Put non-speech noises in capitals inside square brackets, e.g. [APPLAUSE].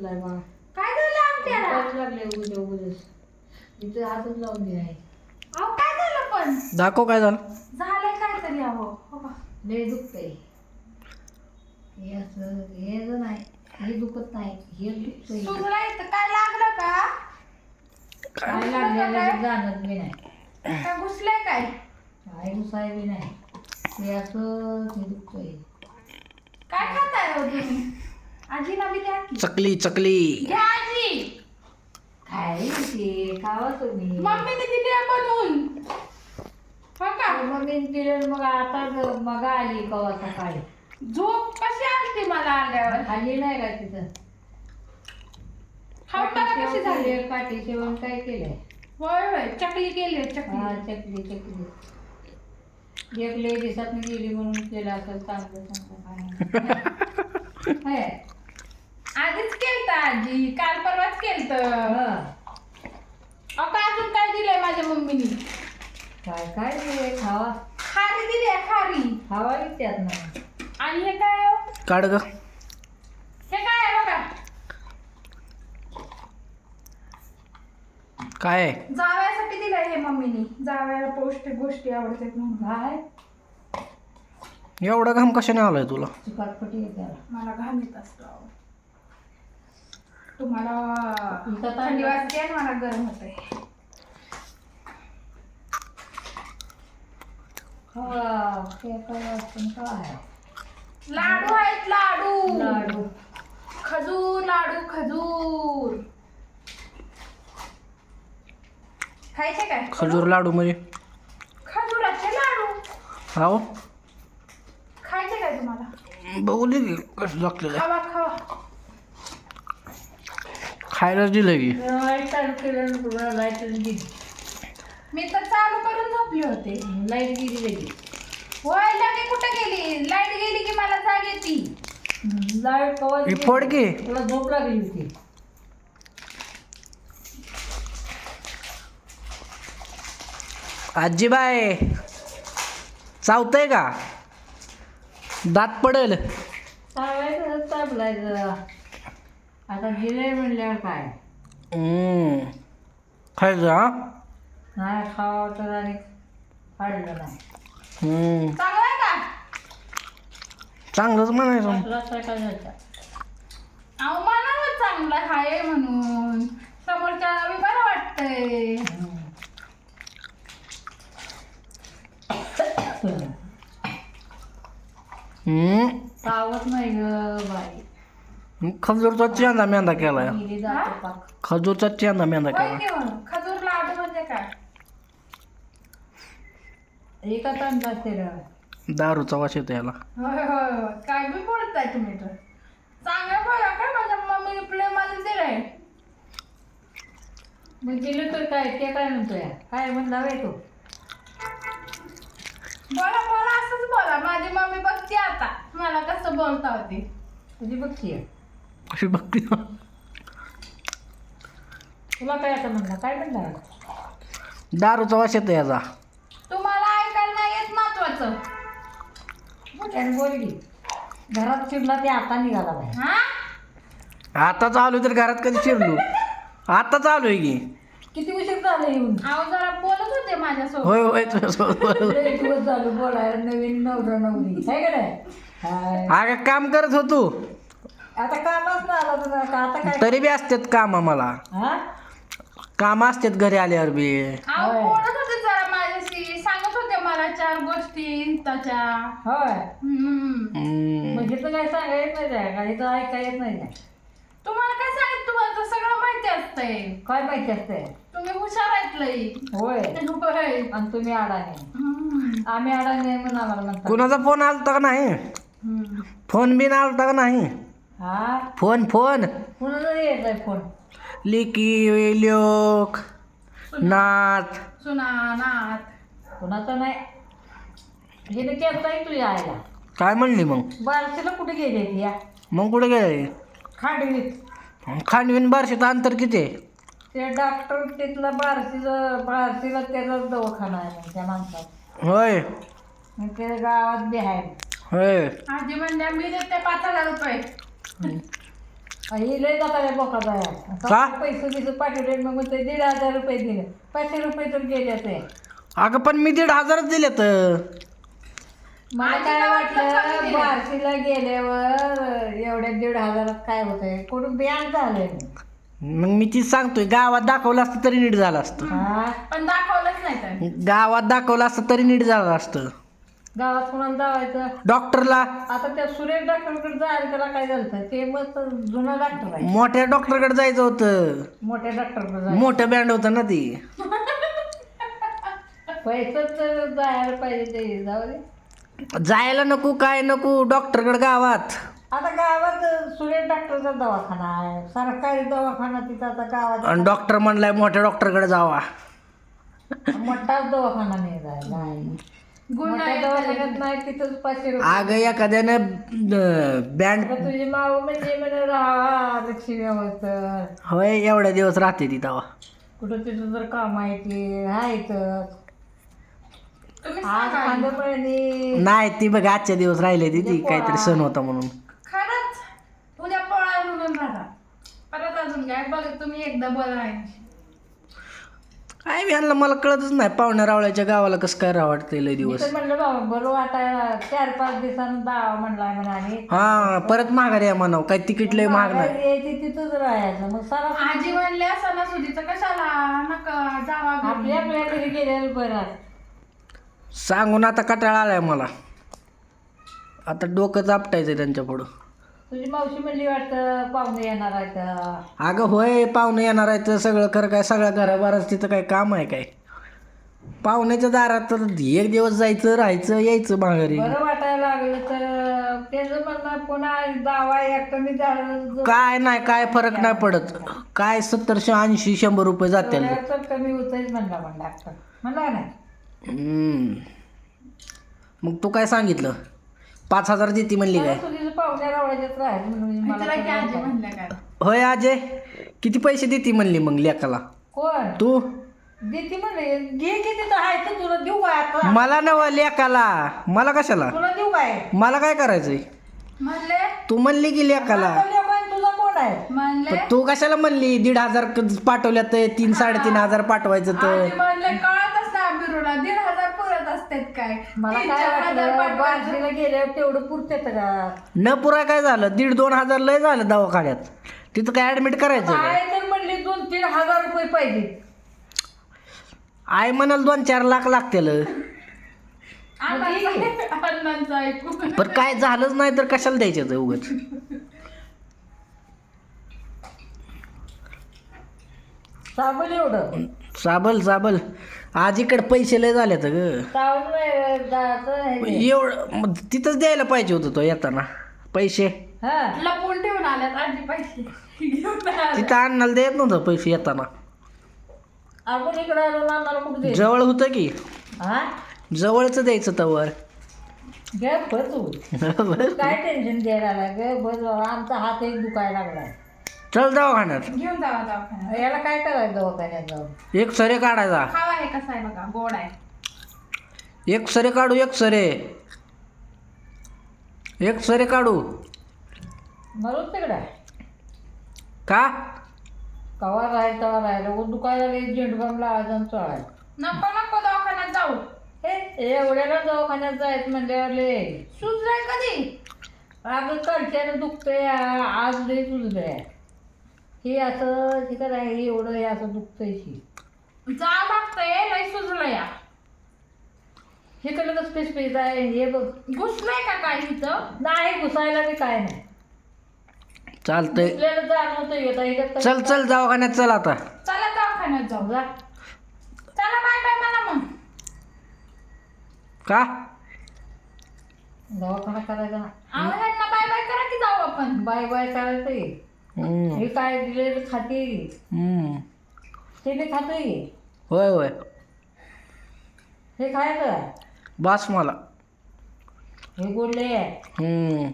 बसलाय बा काय झालं आमट्याला दुखायला लागले उगुद्या उगुद्याच इथं हातच लावून दे आहे अहो काय झालं पण? दाखव काय झालं. झालंय काय तरी अहो. हो का? लय दुखतंय. हे असं हे जर नाही हे दुखत नाही हे दुखतंय. सुजला इथं काय लागलं का? काय लागलेलं जाणत बी नाही. काय घुसलंय काय? काय घुसाय बी नाही. हे असं हे दुखतंय. काय खाताय हो तुम्ही? आजीला बी द्या की. चकली चकली. घ्या आजी. काय ते खावा तुम्ही. मम्मीने दिली आहे बनवून. हो का? मग मी दिलं मग आता ग- मग आली कवा सकाळी. झोप कशी आलती मला आल्यावर खाल्ली नाही का तिथं? खावताना कशी झाली. काठी शेवण काय केलंय? होय होय. चकली केली हा चकली चकली. चकली एक लय दिवसात गेली म्हणून केलं असं चांगलं चांगलं काय. [LAUGHS] है. आधीच केलत आजी. काल परवाच केलत. हा. अहो का अजून काय दिलंय माझ्या मम्मीनी? काय काय ते खावा. खारी दिली आहे खारी. खावा त्यात ना. आणि हे काय हो? काढ ग. हे काय आहे बघा? काय? आहे? जावयासाठी दिलंय हे मम्मीनी. जावयाला पौष्टिक गोष्टी आवडतात म्हणून. काय? एवढा घाम कशाने आलाय तुला? चिकाटपटी आहे त्याला. मला घाम येत असतो अहो. तुम्हाला थंडी वाजते आणि मला गरम होतंय. हा लाडू आहेत लाडू. लाडू. खजूर लाडू खजूर. खायचे काय? खजूर लाडू म्हणजे? खजुराचे लाडू. हाव? खायचे काय तुम्हाला? बघू की कसं लागलेलं आहे. खावा खावा खायला दिलं की. चालू केलं गेली. मी तर चालू करून झोपले होते. लाइट गेली लगेच. होय लगे कुठे गेली? लाइट गेली की मला जाग येते. लाइट कवा ही फोड की. तुला झोप लागली होती. आजीबाय चावतंय का? दात पडेल. चालायचं चाललायचं आता गेले म्हणल्यावर काय? हम्म. खायचं हा? नाही खावं तर आणि काढलं नाही. हम्म. चांगलं आहे का? चांगलंच म्हणायचं. असला सकाळ जायचा अहो चांगलं आहे म्हणून. समोरच्याला बी बरं वाटतंय. हम्म. सावत नाही ग बाई. खजूरचा चेंदा मेंदा केलाय. खजूरचा चेंदा मेंदा केला की खजूर लाडू म्हणजे काय? एका रे दारूचा वास येतो याला. होय होय होय. काय बी बोलताय तुम्ही तर. चांगलं बोला काय माझ्या मम्मीने प्रेमाने दिलंय. मग गेलं तर काय? ते काय म्हणतोय? काय म्हणला बाई तू? बोला बोला असंच बोला. माझी मम्मी बघते आता. मला कसं बोलता होती. तुझी बघती कशी बघते. तुला काय आता म्हणला? काय म्हणला? दारूचा वास येतो याचा. तुम्हाला ऐकायला नाही येत महत्वाचं. मोठ्याने बोलली घरात शिरला ते आता निघाला बाई हा? हो. आता चालू तर घरात कधी शिरलो आता चालू आहे की. किती उशीर झाला येऊन? अहो जरा बोलत होते माझ्यासोबत. होय होय तुझ्यासोबत. बरोबर. लय दिवस झालं बोलायला. नवीन नवरा नवरी आहे का नाही? हाय. अगं काम करत होतो. आता कामच ना आला तुला आता काय तरी बी असतात काम आम्हाला हा? काम असतात घरी आल्यावर बी. अहो होय. बोलत होते जरा माझ्याशी. सांगत होते मला चार गोष्टी त्याच्या होय. हम्म. हम्म. म्हणजे तर काय सांगा येत नाही काय काही तर ऐका येत नाही काय तुम्हाला काय सांगितलं तुम्हाला तर सगळं माहिती असतंय. काय माहिती असते तुम्ही हुशार आहेत लई. होय. होय. आणि तुम्ही अडाणे हम्म. आम्ही अडाणे म्हणून आम्हाला म्हणतात. कुणाचा फोन आलता का नाही? हम्म. फोन बिन आलता का नाही? हा? Phone phone. कुणाला येत आहे फोन? लिकी लोक नाथ. सुना नाथ. कुणाचा नाही? हिने केलं आहे तुझ्या आईला. काय म्हणली मग? बारशीला कुठे गेली ती या? मग कुठे गेले? खांडवीत. खांडवीन बारशीचं अंतर किती? आहे ते डॉक्टर तिथला बारशीचं बारशीला त्याचा दवाखाना आहे मग त्या माणसात होय. मग ते गावात बी आहे होय. आजी म्हणल्या मी देते पाच हजार रुपये. ही लय जाता बोकाचा का? आहे पैसे दिसत पाठवले मग ते दीड हजार रुपये दिले. पाचशे रुपये तर गेले ते. अगं पण मी दीड हजारच दिले तर. मला काय वाटलं. बारशीला गेल्यावर एवढ्या दीड हजारात काय होतंय? कुठून बियाण झालंय? मग मी तीच सांगतोय गावात दाखवलं असतं तरी नीट झालं असतं. हा? पण दाखवलंच नाही तर. गावात दाखवलं असतं तरी नीट झालं असतं. गावात कोणाला जावायचं? डॉक्टरला? आता त्या सुरेश डॉक्टरकडे जायला त्याला काय झालं ते मस्त जुना डॉक्टर आहे. मोठ्या डॉक्टरकडे जायचं होतं. मोठ्या डॉक्टरकडे जायचं. मोठं बँड होतं ना ती. पैसे तर जायला पाहिजे ते जाऊ दे. जायला नको काय नको डॉक्टरकडे गावात. आता गावात सुरेश डॉक्टरचा दवाखाना आहे. सरकारी दवाखाना तिथं आता गावात. आणि डॉक्टर म्हणलाय मोठ्या डॉक्टरकडे जावा. मोठाच दवाखाना नाही जायला मोठ्या येतो दवाखान्यात नाही तिथंच पाचशे रुपये अगं एखाद्यानं बँड आता तुझी माऊ म्हणजे म्हणे राहा होय एवढ्या दिवस राहते ती तेव्हा कुठं तिथं जर काम आहे ते राहायचं तुम्ही आज सांगा. खांदपळणी नाही ती बघ आजच्या दिवस राहिले ती ती काहीतरी सण होता म्हणून. खरंच? उद्या पोळा म्हणून राहा परत अजून काय बघ तुम्ही एकदा बोला आहे काय यांना मला कळतच नाही पाहुण्या रावळ्याच्या गावाला कसं काय राह वाटतंय लय मी दिवस तर म्हणलं बाबा बरं वाटायला चार पाच दिवसानं दावा म्हणलाय म्हणाले हा परत माघारी या म्हणाव काय तिकीट लय महाग नाही. माघारी यायची तिथंच राहायचं मग सारा आजी म्हणल्या सणासुदीचं कशाला? नका जावा घरी. आपल्या आपल्या घरी गेलेलं बरं सांगून आता कटाळा आलाय मला. आता डोकं चापटायचं त्यांच्या पुढं. तुझी मावशी म्हणली वाटतं पाहुणे येणार आहेत. अगं होय पाहुणे येणार आहे तर सगळं खरं काय सगळ्या घराबाराच तिथं काय काम आहे काय? पाहुण्याच्या दारात तर एक दिवस जायचं राहायचं यायचं माघारी बरं वाटायला लागलं तर त्याचं म्हणणं पुन्हा दावा एक कमी झालं काय नाही काय फरक नाही पडत. काय सत्तरशे ऐंशी शंभर रुपये जातील. तर कमी होतच म्हणला म्हणला नाही हम्म. मग तू काय सांगितलं? पाच हजार देते म्हणली काय? तुझी पाहुण्या रावळ्याच्यात राहायचं म्हणून मला त्याला की काय आजी म्हणल्या काय? होय अजय किती पैसे देते म्हणली मग लेकाला? कोण? तू? देते म्हणले. घे किती तर आहे तर तुला देऊ काय आता. मला नव लेकाला. मला कशाला? तुला देऊ काय मला काय करायचंय? म्हणले? तू म्हणली की लेकाला. आता लेकरं तुझा कोण आहे? म्हणले? पण तू कशाला म्हणली? दीड हजार क- पाठवल्यात ते तीन साडेतीन हजार पाठवायचं तर आजी म्हणले कळतच ना बिरूला दीड पुरत असतात काय? मला तीन काय हजार वाटलं गेल्यावर तेवढं पुरतेत का न पुरा काय झालं? दीड दोन हजार लय झालं दवाखान्यात. तिथं काय ऍडमिट करायचं? काय? तर म्हणली दोन तीन हजार रुपये पाहिजे. आई म्हणाल दोन चार लाख लागतील. [LAUGHS] अण्णांचं अण्णांचं ऐकून पण काय झालंच नाही तर कशाला द्यायचं उगच? साबण एवढं. साबल साबल आज इकडे पैसे लय झाले तर ग जायचं हे. एवढं मग तिथंच द्यायला पाहिजे होतं तो येताना पैसे. हा लपून ठेवून आल्यात आजी पैसे. घेऊन आल्या. तिथं अन्नाला देत नव्हतं पैसे येताना. आपण इकडे आलो नानाला कुठे दे जवळ होतं की. हा? जवळच द्यायचं तवर. घ्या [LAUGHS] बस. तू काय टेन्शन घ्यायला लागलं बस आमचा हात एक दुखायला लागलाय. चल दवाखान्यात. घेऊन जावा दवाखान्यात. याला काय करायचं दवाखान्यात जाऊन? एक सरे काढायचा. खावा हे कसं आहे बघा गोड आहे. एक सरे काढू एक सरे. एक सरे काढू. म्हणून तिकडे? का? कवा राहायचं तवा राहायला ऊन दुखायला लागले झेंडूबाम लावायचा आणि चढायचं नको नको दवाखान्यात जाऊ. हे एवढ्याला दवाखान्यात जायचं म्हणल्यावर लय सुजलंय कधी? अगं कालच्यानं दुखतंय आज लय सुजलंय. हे असं हे काय हे एवढं हे असं दुखतंय की जा लागतंय लय सुजलं या. हे कडे कसं पेस पेस आहे हे बघ. घुसलंय का काय इथं? नाही घुसायला बी काय नाही. चालतंय. घुसलेलं जाणवतंय आता हे कसं- चल चल दवाखान्यात चल आता. चला दवाखान्यात जाऊ जा. चला बाय बाय मला मग. का? दवाखाना करायचा. ना आम्ही ह्यांना बाय बाय करा की जाऊ आपण. बाय बाय करायचं हे. काय दिलेलं खाते? हम्म. ते बी खाते होय होय. हे खायचं बास मला हे गोडले आहे. हम्म.